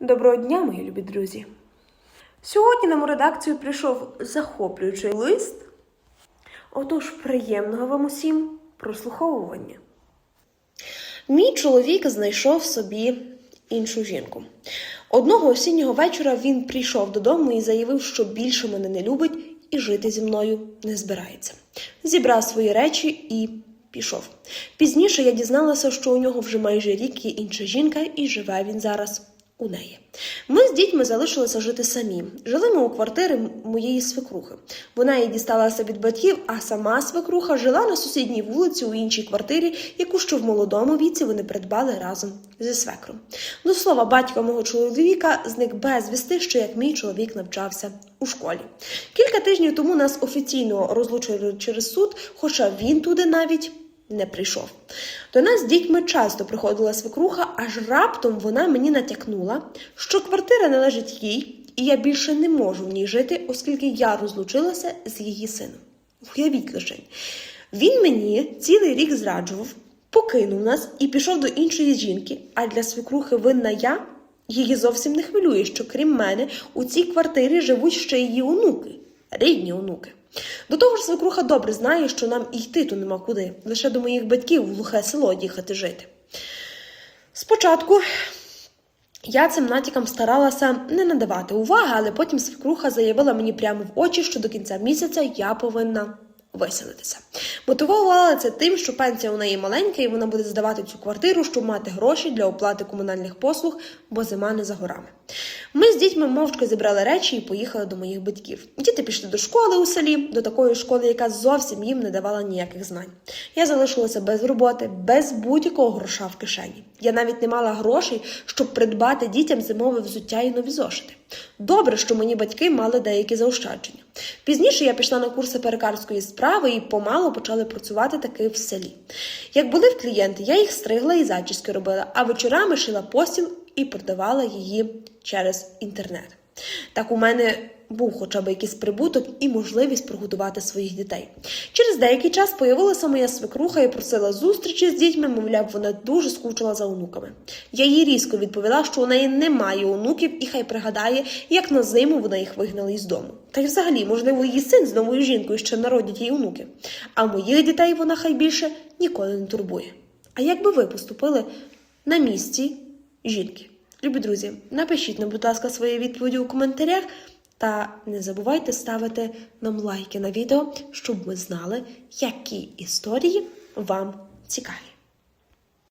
Доброго дня, мої любі друзі. Сьогодні нам у редакцію прийшов захоплюючий лист. Отож, приємного вам усім прослуховування. Мій чоловік знайшов собі іншу жінку. Одного осіннього вечора він прийшов додому і заявив, що більше мене не любить і жити зі мною не збирається. Зібрав свої речі і пішов. Пізніше я дізналася, що у нього вже майже рік є інша жінка, і живе він зараз у неї. Ми з дітьми залишилися жити самі. Жили ми у квартири моєї свекрухи. Вона її дісталася від батьків, а сама свекруха жила на сусідній вулиці у іншій квартирі, яку ще в молодому віці вони придбали разом зі свекром. До слова, батько мого чоловіка зник безвісти, ще як мій чоловік навчався у школі. Кілька тижнів тому нас офіційно розлучили через суд, хоча він туди навіть не прийшов. До нас з дітьми часто приходила свекруха, аж раптом вона мені натякнула, що квартира належить їй, і я більше не можу в ній жити, оскільки я розлучилася з її сином. Уявіть лише. Він мені цілий рік зраджував, покинув нас і пішов до іншої жінки, а для свекрухи винна я. Її зовсім не хвилює, що крім мене у цій квартирі живуть ще її онуки, рідні онуки. До того ж, свекруха добре знає, що нам і йти то нема куди, лише до моїх батьків в глухе село їхати жити. Спочатку я цим натякам старалася не надавати уваги, але потім свекруха заявила мені прямо в очі, що до кінця місяця я повинна виселитися. Мотивувала це тим, що пенсія у неї маленька, і вона буде здавати цю квартиру, щоб мати гроші для оплати комунальних послуг, бо зима не за горами. Ми з дітьми мовчки зібрали речі і поїхали до моїх батьків. Діти пішли до школи у селі, до такої школи, яка зовсім їм не давала ніяких знань. Я залишилася без роботи, без будь-якого гроша в кишені. Я навіть не мала грошей, щоб придбати дітям зимове взуття і нові зошити. Добре, що мені батьки мали деякі заощадження. Пізніше я пішла на курси перекарської справи і помалу почали працювати таки в селі. Як були в клієнти, я їх стригла і зачіски робила, а вечорами шила постіл і продавала її через інтернет. Так у мене був хоча б якийсь прибуток і можливість прогодувати своїх дітей. Через деякий час появилася моя свекруха і просила зустрічі з дітьми, мовляв, вона дуже скучила за онуками. Я їй різко відповіла, що у неї немає онуків, і хай пригадає, як на зиму вона їх вигнала із дому. Та й взагалі, можливо, її син з новою жінкою ще народять їй онуки. А моїх дітей вона хай більше ніколи не турбує. А як би ви поступили на місці жінки? Любі друзі, напишіть нам, будь ласка, свої відповіді у коментарях. Та не забувайте ставити нам лайки на відео, щоб ми знали, які історії вам цікаві.